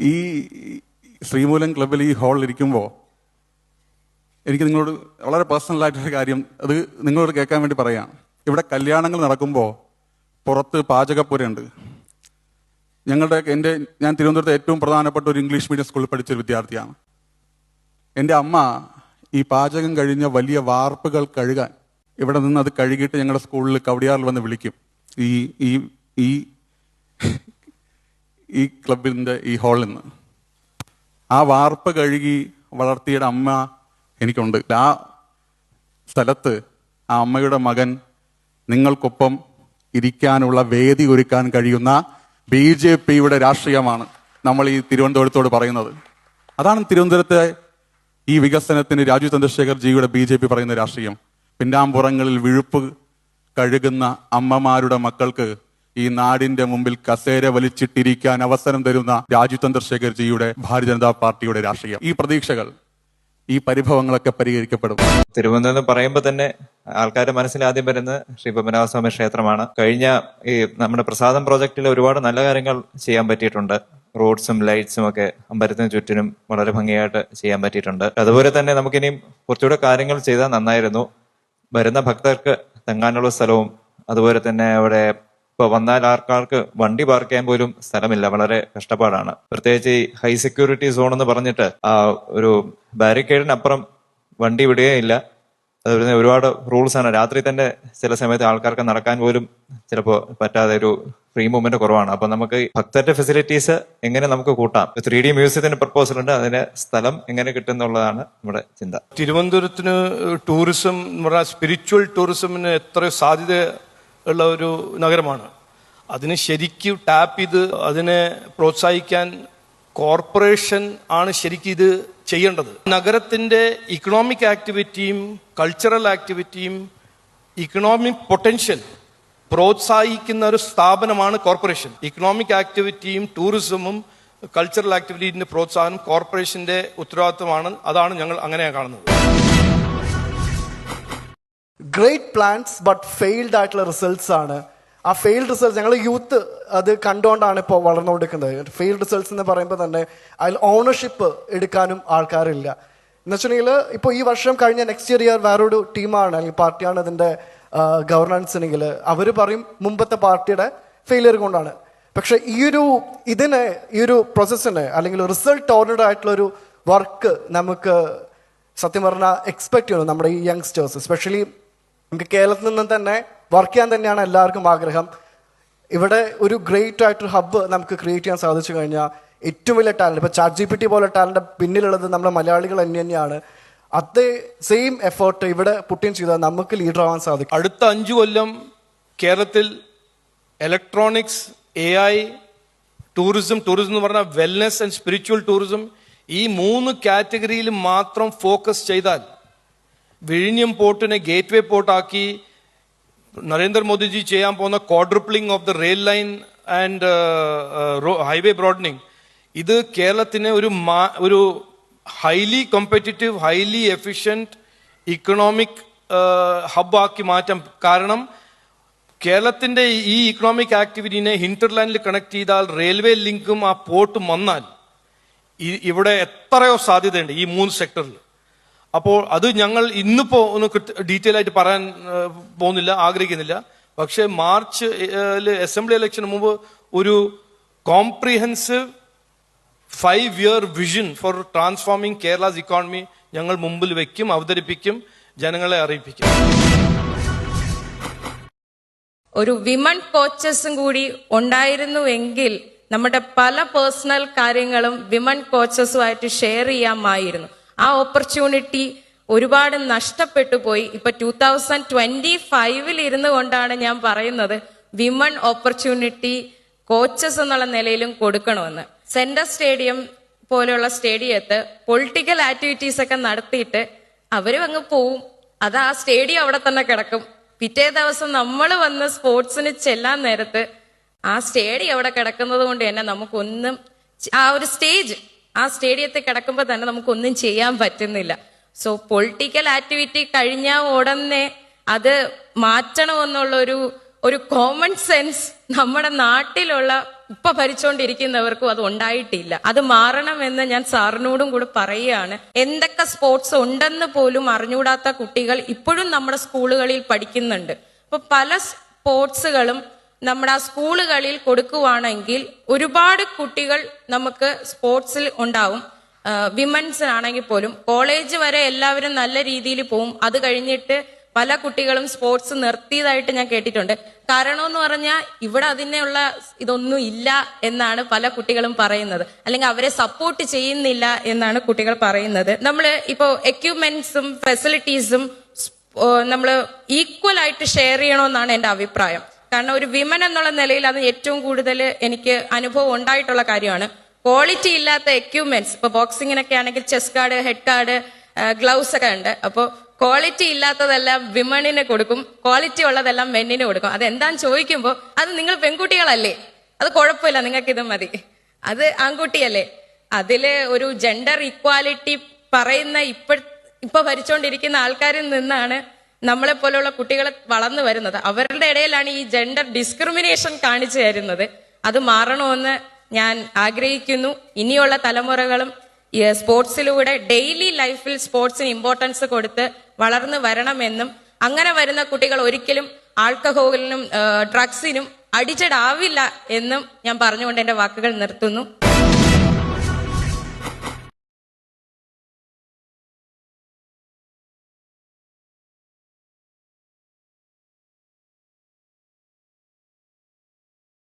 ഈ ശ്രീമൂലം ക്ലബിൽ ഈ ഹാളിൽ ഇരിക്കുമ്പോൾ എനിക്ക് നിങ്ങളോട് വളരെ പേഴ്സണലായിട്ടൊരു കാര്യം അത് നിങ്ങളോട് കേൾക്കാൻ വേണ്ടി പറയാം. ഇവിടെ കല്യാണങ്ങൾ നടക്കുമ്പോൾ പുറത്ത് പാചകപ്പുരയുണ്ട്. ഞങ്ങളുടെ എന്റെ ഞാൻ തിരുവനന്തപുരത്തെ ഏറ്റവും പ്രധാനപ്പെട്ട ഒരു ഇംഗ്ലീഷ് മീഡിയം സ്കൂളിൽ പഠിച്ച ഒരു വിദ്യാർത്ഥിയാണ്. എന്റെ അമ്മ ഈ പാചകം കഴിഞ്ഞ വലിയ വാർപ്പുകൾ കഴുകാൻ ഇവിടെ നിന്ന് അത് കഴുകിയിട്ട് ഞങ്ങളുടെ സ്കൂളിൽ കവടിയാറിൽ വന്ന് വിളിക്കും. ഈ ഈ ഈ ഈ ക്ലബിന്റെ ഈ ഹാളിൽ നിന്ന്. ആ വാർപ്പ് കഴുകി വളർത്തിയുടെ അമ്മ എനിക്കുണ്ട്. ആ സ്ഥലത്ത് ആ അമ്മയുടെ മകൻ നിങ്ങൾക്കൊപ്പം ഇരിക്കാനുള്ള വേദി ഒരുക്കാൻ കഴിയുന്ന ബി ജെ പിയുടെ രാഷ്ട്രീയമാണ് നമ്മൾ ഈ തിരുവനന്തപുരത്തോട് പറയുന്നത്. അതാണ് തിരുവനന്തപുരത്തെ ഈ വികസനത്തിന് രാജീവ് ചന്ദ്രശേഖർ ജിയുടെ ബി ജെ പി പറയുന്ന രാഷ്ട്രീയം. പിന്നാമ്പുറങ്ങളിൽ വിഴുപ്പ് കഴുകുന്ന അമ്മമാരുടെ മക്കൾക്ക് ഈ നാടിന്റെ മുമ്പിൽ കസേര വലിച്ചിട്ടിരിക്കാൻ അവസരം തരുന്ന രാജു ചന്ദ്രശേഖർ ജിയുടെ ഭാരതീയ ജനതാ പാർട്ടിയുടെ രാഷ്ട്രീയം. ഈ പ്രതീക്ഷകൾ ഈ പരിഭവങ്ങളൊക്കെ പരിഹരിക്കപ്പെടും. തിരുവനന്തപുരം പറയുമ്പോൾ തന്നെ ആൾക്കാരുടെ മനസ്സിൽ ആദ്യം വരുന്നത് ശ്രീ പത്മനാഭസ്വാമി ക്ഷേത്രമാണ്. കഴിഞ്ഞ ഈ നമ്മുടെ പ്രസാദം പ്രോജക്റ്റിൽ ഒരുപാട് നല്ല കാര്യങ്ങൾ ചെയ്യാൻ പറ്റിയിട്ടുണ്ട്. റോഡ്സും ലൈറ്റ്സും ഒക്കെ അമ്പലത്തിന് ചുറ്റിനും വളരെ ഭംഗിയായിട്ട് ചെയ്യാൻ പറ്റിയിട്ടുണ്ട്. അതുപോലെ തന്നെ നമുക്കിനിയും കുറച്ചുകൂടെ കാര്യങ്ങൾ ചെയ്താൽ നന്നായിരുന്നു. വരുന്ന ഭക്തർക്ക് തങ്ങാനുള്ള സ്ഥലവും അതുപോലെ തന്നെ അവിടെ ഇപ്പൊ വന്നാൽ ആർക്കാർക്ക് വണ്ടി പാർക്ക് ചെയ്യാൻ പോലും സ്ഥലമില്ല. വളരെ കഷ്ടപ്പാടാണ്. പ്രത്യേകിച്ച് ഈ ഹൈ സെക്യൂരിറ്റി സോൺ എന്ന് പറഞ്ഞിട്ട് ആ ഒരു ബാരിക്കേഡിനപ്പുറം വണ്ടി വിടുകയില്ല അതുപോലെ ഒരുപാട് റൂൾസ് ആണ്. രാത്രി തന്നെ ചില സമയത്ത് ആൾക്കാർക്ക് നടക്കാൻ പോലും ചിലപ്പോൾ പറ്റാതെ ഒരു ഫ്രീ മൂവ്മെന്റ് കുറവാണ്. അപ്പൊ നമുക്ക് ഭക്തരുടെ ഫെസിലിറ്റീസ് എങ്ങനെ നമുക്ക് കൂട്ടാം? ത്രീ ഡി മ്യൂസിയത്തിന് പ്രപ്പോസൽ ഉണ്ട്. അതിന് സ്ഥലം എങ്ങനെ കിട്ടും എന്നുള്ളതാണ് നമ്മുടെ ചിന്ത. തിരുവനന്തപുരത്തിന് ടൂറിസം എന്ന് പറഞ്ഞാൽ സ്പിരിച്വൽ ടൂറിസമിന് എത്ര സാധ്യത ഉള്ള ഒരു നഗരമാണ്. അതിന് ശരിക്കും ടാപ്പ് ചെയ്ത് അതിനെ പ്രോത്സാഹിക്കാൻ കോർപ്പറേഷൻ ആണ് ശരിക്കും ഇത് ചെയ്യേണ്ടത്. നഗരത്തിന്റെ ഇക്കണോമിക് ആക്ടിവിറ്റിയും കൾച്ചറൽ ആക്ടിവിറ്റിയും ഇക്കണോമിക് പൊട്ടൻഷ്യൽ പ്രോത്സാഹിക്കുന്ന ഒരു സ്ഥാപനമാണ് കോർപ്പറേഷൻ ഇക്കണോമിക് ആക്ടിവിറ്റിയും ടൂറിസമും കൾച്ചറൽ ആക്ടിവിറ്റീന്റെ പ്രോത്സാഹനം കോർപ്പറേഷന്റെ ഉത്തരവാദിത്വമാണ്. അതാണ് ഞങ്ങൾ അങ്ങനെയാണ് കാണുന്നത്. ഗ്രേറ്റ് പ്ലാൻസ് ബട്ട് ഫെയിൽഡ് ആയിട്ടുള്ള റിസൾട്ട്സ് ആണ്. ആ ഫെയിൽഡ് റിസൾട്ട്സ് ഞങ്ങൾ യൂത്ത് അത് കണ്ടുകൊണ്ടാണ് ഇപ്പോൾ വളർന്നുകൊണ്ടിരിക്കുന്നത്. ഫെയിൽഡ് റിസൾട്ട്സ് എന്ന് പറയുമ്പോൾ തന്നെ അതിൽ ഓണർഷിപ്പ് എടുക്കാനും ആൾക്കാരില്ല. എന്ന് വെച്ചിട്ടുണ്ടെങ്കിൽ ഇപ്പോൾ ഈ വർഷം കഴിഞ്ഞ നെക്സ്റ്റ് ഇയർ ഇയർ വേറൊരു ടീമാണ് അല്ലെങ്കിൽ പാർട്ടിയാണ് അതിന്റെ ഗവർണൻസിനെങ്കിൽ അവർ പറയും മുമ്പത്തെ പാർട്ടിയുടെ ഫെയിലിയർ കൊണ്ടാണ്. പക്ഷേ ഈ ഒരു ഇതിനെ ഈ ഒരു പ്രോസസ്സിനെ അല്ലെങ്കിൽ റിസൾട്ട് ഓറിയന്റഡ് ആയിട്ടുള്ളൊരു വർക്ക് നമുക്ക് സത്യം പറഞ്ഞാൽ എക്സ്പെക്ട് ചെയ്യണം നമ്മുടെ ഈ യങ്സ്റ്റേഴ്സ് എസ്പെഷ്യലി നമുക്ക് കേരളത്തിൽ നിന്ന് തന്നെ വർക്ക് ചെയ്യാൻ തന്നെയാണ് എല്ലാവർക്കും ആഗ്രഹം. ഇവിടെ ഒരു ഗ്രേറ്റ് ആയിട്ടൊരു ഹബ്ബ് നമുക്ക് ക്രിയേറ്റ് ചെയ്യാൻ സാധിച്ചു കഴിഞ്ഞാൽ ഏറ്റവും വലിയ ടാലന്റ് ഇപ്പോൾ ചാറ്റ് ജി പി ടി പോലെ ടാലന്റ് പിന്നിലുള്ളത് നമ്മുടെ മലയാളികൾ തന്നെ തന്നെയാണ്. അതേ സെയിം എഫേർട്ട് ഇവിടെ പുട്ടിൻ ചെയ്താൽ നമുക്ക് ലീഡർ ആവാൻ സാധിക്കും. അടുത്ത അഞ്ച് കൊല്ലം കേരളത്തിൽ electronics A I tourism tourism എന്ന് പറഞ്ഞാൽ വെൽനെസ് ആൻഡ് സ്പിരിച്വൽ ടൂറിസം ഈ മൂന്ന് കാറ്റഗറിയിൽ മാത്രം ഫോക്കസ് ചെയ്താൽ വിഴിഞ്ഞം പോർട്ടിനെ ഗേറ്റ് വേ പോർട്ടാക്കി നരേന്ദ്രമോദിജി ചെയ്യാൻ പോകുന്ന quadrupling of the rail line and highway broadening ഇത് കേരളത്തിന് ഒരു ഒരു highly competitive highly efficient economic ഹബ്ബാക്കി മാറ്റാം കാരണം കേരളത്തിന്റെ ഈ ഇക്കണോമിക് ആക്ടിവിറ്റിനെ ഹിന്റർലാൻഡിൽ കണക്ട് ചെയ്താൽ റെയിൽവേ ലിങ്കും ആ പോർട്ടും വന്നാൽ ഇവിടെ എത്രയോ സാധ്യതയുണ്ട് ഈ മൂന്ന് സെക്ടറിൽ അപ്പോൾ അത് ഞങ്ങൾ ഇന്നിപ്പോ ഒന്ന് ഡീറ്റെയിൽ ആയിട്ട് പറയാൻ പോകുന്നില്ല ആഗ്രഹിക്കുന്നില്ല. പക്ഷേ മാർച്ച് അസംബ്ലി ഇലക്ഷന് മുമ്പ് ഒരു comprehensive five year vision for transforming Kerala's economy ഞങ്ങൾ മുമ്പിൽ വെക്കും അവതരിപ്പിക്കും ജനങ്ങളെ അറിയിപ്പിക്കും. ഒരു വിമൺ കോച്ചസും കൂടി ഉണ്ടായിരുന്നുവെങ്കിൽ നമ്മുടെ പല പേഴ്സണൽ കാര്യങ്ങളും വിമൺ കോച്ചസുമായിട്ട് ഷെയർ ചെയ്യാമായിരുന്നു. ആ ഓപ്പർച്യൂണിറ്റി ഒരുപാട് നഷ്ടപ്പെട്ടു പോയി. ഇപ്പൊ ടൂ തൗസൻഡ് ട്വന്റി ഫൈവിൽ ഇരുന്നു കൊണ്ടാണ് ഞാൻ പറയുന്നത് വിമൺ ഓപ്പർച്യൂണിറ്റി കോച്ചസ് എന്നുള്ള നിലയിലും കൊടുക്കണമെന്ന്. സെന്റർ സ്റ്റേഡിയം പോലെയുള്ള സ്റ്റേഡിയത്ത് പൊളിറ്റിക്കൽ ആക്ടിവിറ്റീസ് ഒക്കെ നടത്തിയിട്ട് അവരും അങ്ങ് പോവും. അത് ആ സ്റ്റേഡിയം അവിടെ തന്നെ കിടക്കും. പിറ്റേ ദിവസം നമ്മൾ വന്ന് സ്പോർട്സിന് ചെല്ലാൻ നേരത്ത് ആ സ്റ്റേഡിയം അവിടെ കിടക്കുന്നത് കൊണ്ട് തന്നെ നമുക്കൊന്നും ആ ഒരു സ്റ്റേജ് ആ സ്റ്റേഡിയത്തിൽ കിടക്കുമ്പോൾ തന്നെ നമുക്കൊന്നും ചെയ്യാൻ പറ്റുന്നില്ല. സോ പൊളിറ്റിക്കൽ ആക്ടിവിറ്റി കഴിഞ്ഞ ഉടനെ അത് മാറ്റണമെന്നുള്ള ഒരു ഒരു കോമൺ സെൻസ് നമ്മുടെ നാട്ടിലുള്ള ഇപ്പൊ ഭരിച്ചുകൊണ്ടിരിക്കുന്നവർക്കും അത് ഉണ്ടായിട്ടില്ല. അത് മാറണമെന്ന് ഞാൻ സാറിനോടും കൂടെ പറയുകയാണ്. എന്തൊക്കെ സ്പോർട്സ് ഉണ്ടെന്ന് പോലും അറിഞ്ഞുകൂടാത്ത കുട്ടികൾ ഇപ്പോഴും നമ്മുടെ സ്കൂളുകളിൽ പഠിക്കുന്നുണ്ട്. അപ്പൊ പല സ്പോർട്സുകളും നമ്മുടെ ആ സ്കൂളുകളിൽ കൊടുക്കുവാണെങ്കിൽ ഒരുപാട് കുട്ടികൾ നമുക്ക് സ്പോർട്സിൽ ഉണ്ടാവും. വിമൻസിനാണെങ്കിൽ പോലും കോളേജ് വരെ എല്ലാവരും നല്ല രീതിയിൽ പോവും. അത് കഴിഞ്ഞിട്ട് പല കുട്ടികളും സ്പോർട്സ് നിർത്തിയതായിട്ട് ഞാൻ കേട്ടിട്ടുണ്ട്. കാരണം എന്ന് പറഞ്ഞാൽ ഇവിടെ അതിനുള്ള ഇതൊന്നും ഇല്ല എന്നാണ് പല കുട്ടികളും പറയുന്നത്. അല്ലെങ്കിൽ അവരെ സപ്പോർട്ട് ചെയ്യുന്നില്ല എന്നാണ് കുട്ടികൾ പറയുന്നത്. നമ്മൾ ഇപ്പോൾ എക്യുപ്മെന്റ്സും ഫെസിലിറ്റീസും നമ്മൾ ഈക്വൽ ആയിട്ട് ഷെയർ ചെയ്യണമെന്നാണ് എന്റെ അഭിപ്രായം. കാരണം ഒരു വിമൻ എന്നുള്ള നിലയിൽ അത് ഏറ്റവും കൂടുതൽ എനിക്ക് അനുഭവം ഉണ്ടായിട്ടുള്ള കാര്യമാണ്. ക്വാളിറ്റി ഇല്ലാത്ത എക്യുപ്മെന്റ്സ് ഇപ്പൊ ബോക്സിങ്ങിനൊക്കെ ആണെങ്കിൽ chest guard head guard gloves ഒക്കെ ഉണ്ട്. അപ്പോൾ ക്വാളിറ്റി ഇല്ലാത്തതെല്ലാം വിമണിന് കൊടുക്കും. ക്വാളിറ്റി ഉള്ളതെല്ലാം മെന്നിന് കൊടുക്കും. അതെന്താന്ന് ചോദിക്കുമ്പോൾ അത് നിങ്ങൾ പെൺകുട്ടികളല്ലേ? അത് കുഴപ്പമില്ല നിങ്ങൾക്ക് ഇത് മതി. അത് ആൺകുട്ടിയല്ലേ? അതിൽ ഒരു ജെൻഡർ ഇക്വാലിറ്റി പറയുന്ന ഇപ്പ ഇപ്പൊ ഭരിച്ചുകൊണ്ടിരിക്കുന്ന ആൾക്കാരിൽ നിന്നാണ് നമ്മളെ പോലെയുള്ള കുട്ടികൾ വളർന്നു വരുന്നത് അവരുടെ ഇടയിലാണ് ഈ ജെൻഡർ ഡിസ്ക്രിമിനേഷൻ കാണിച്ചു തരുന്നത്. അത് മാറണമെന്ന് ഞാൻ ആഗ്രഹിക്കുന്നു. ഇനിയുള്ള തലമുറകളും സ്പോർട്സിലൂടെ ഡെയിലി ലൈഫിൽ സ്പോർട്സിന് ഇമ്പോർട്ടൻസ് കൊടുത്ത് വളർന്നു വരണമെന്നും അങ്ങനെ വരുന്ന കുട്ടികൾ ഒരിക്കലും ആൾക്കഹോളിനും ഡ്രഗ്സിനും ആവില്ല എന്നും ഞാൻ പറഞ്ഞുകൊണ്ട് എന്റെ വാക്കുകൾ നിർത്തുന്നു.